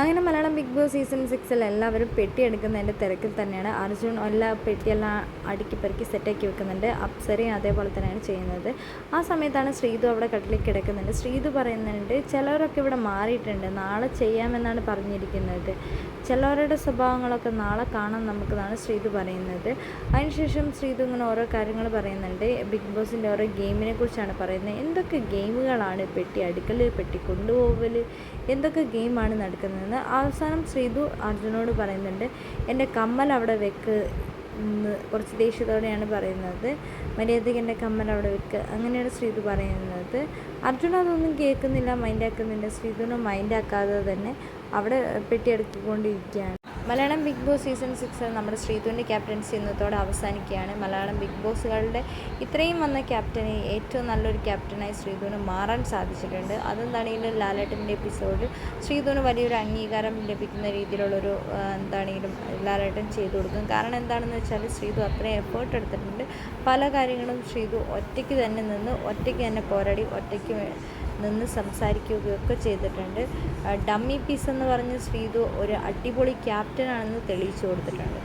അങ്ങനെ Malayalam Bigg Boss season സിക്സിൽ എല്ലാവരും പെട്ടി എടുക്കുന്നതിന്റെ തിരക്കിൽ തന്നെയാണ്. അർജുൻ എല്ലാ പെട്ടിയെല്ലാം അടുക്കി പെറുക്കി സെറ്റാക്കി വെക്കുന്നുണ്ട്. അപ്സരയും അതേപോലെ തന്നെയാണ് ചെയ്യുന്നത്. ആ സമയത്താണ് ശ്രീതു അവിടെ കട്ടിലേക്ക് കിടക്കുന്നുണ്ട്. ശ്രീതു പറയുന്നുണ്ട് ചിലവരൊക്കെ ഇവിടെ മാറിയിട്ടുണ്ട്. നാളെ ചെയ്യാമെന്നാണ് പറഞ്ഞിരിക്കുന്നത്. ചിലവരുടെ സ്വഭാവങ്ങളൊക്കെ നാളെ കാണാൻ നമുക്കെന്നാണ് ശ്രീതു പറയുന്നത്. അതിനുശേഷം ശ്രീതു ഇങ്ങനെ ഓരോ കാര്യങ്ങൾ പറയുന്നുണ്ട്. ബിഗ് ബോസിന്റെ ഓരോ ഗെയിമിനെ കുറിച്ചാണ് പറയുന്നത്. എന്തൊക്കെ ഗെയിമുകളാണ് പെട്ടി അടുക്കൽ പെട്ടി കൊണ്ടുപോകൽ എന്തൊക്കെ ഗെയിമാണ് നടക്കുന്നതെന്ന് അവസാനം ശ്രീതു അർജുനോട് പറയുന്നുണ്ട് എന്റെ കമ്മൽ അവിടെ വെക്ക് കുറച്ച് ദേഷ്യത്തോടെയാണ് പറയുന്നത്. മര്യാദയ്ക്ക് എന്റെ കമ്മൽ അവിടെ വെക്ക് അങ്ങനെയാണ് ശ്രീതു പറയുന്നത്. അർജുന അതൊന്നും കേൾക്കുന്നില്ല മൈൻഡാക്കുന്നില്ല ശ്രീതുവിനെ മൈൻഡാക്കാതെ തന്നെ അവിടെ പെട്ടി അടുക്കിക്കൊണ്ടിരിക്കുകയാണ് മലയാളം ബിഗ് ബോസ് സീസൺ സിക്സിൽ നമ്മുടെ ശ്രീതുണ്ടി ക്യാപ്റ്റൻസി ഇന്നത്തോടെ അവസാനിക്കുകയാണ്. മലയാളം ബിഗ് ബോസുകളുടെ ഇത്രയും വന്ന ക്യാപ്റ്റനെ ഏറ്റവും നല്ലൊരു ക്യാപ്റ്റനായി ശ്രീധുവിന് മാറാൻ സാധിച്ചിട്ടുണ്ട്. അതെന്താണെങ്കിലും ലാലേട്ടന്റെ എപ്പിസോഡിൽ ശ്രീധുവിന് വലിയൊരു അംഗീകാരം ലഭിക്കുന്ന രീതിയിലുള്ളൊരു എന്താണെങ്കിലും ലാലേട്ടൻ ചെയ്തു കൊടുക്കും. കാരണം എന്താണെന്ന് വെച്ചാൽ ശ്രീധു അത്രയും എഫേർട്ട് എടുത്തിട്ടുണ്ട്. പല കാര്യങ്ങളും ശ്രീധു ഒറ്റയ്ക്ക് തന്നെ നിന്ന് ഒറ്റയ്ക്ക് തന്നെ പോരാടി ഒറ്റയ്ക്ക് നിന്ന് സംസാരിക്കുകയൊക്കെ ചെയ്തിട്ടുണ്ട്. ഡമ്മി പീസ് എന്ന് പറഞ്ഞ് ശ്രീതു ഒരു അടിപൊളി ക്യാപ്റ്റനാണെന്ന് തെളിയിച്ചു കൊടുത്തിട്ടുണ്ട്.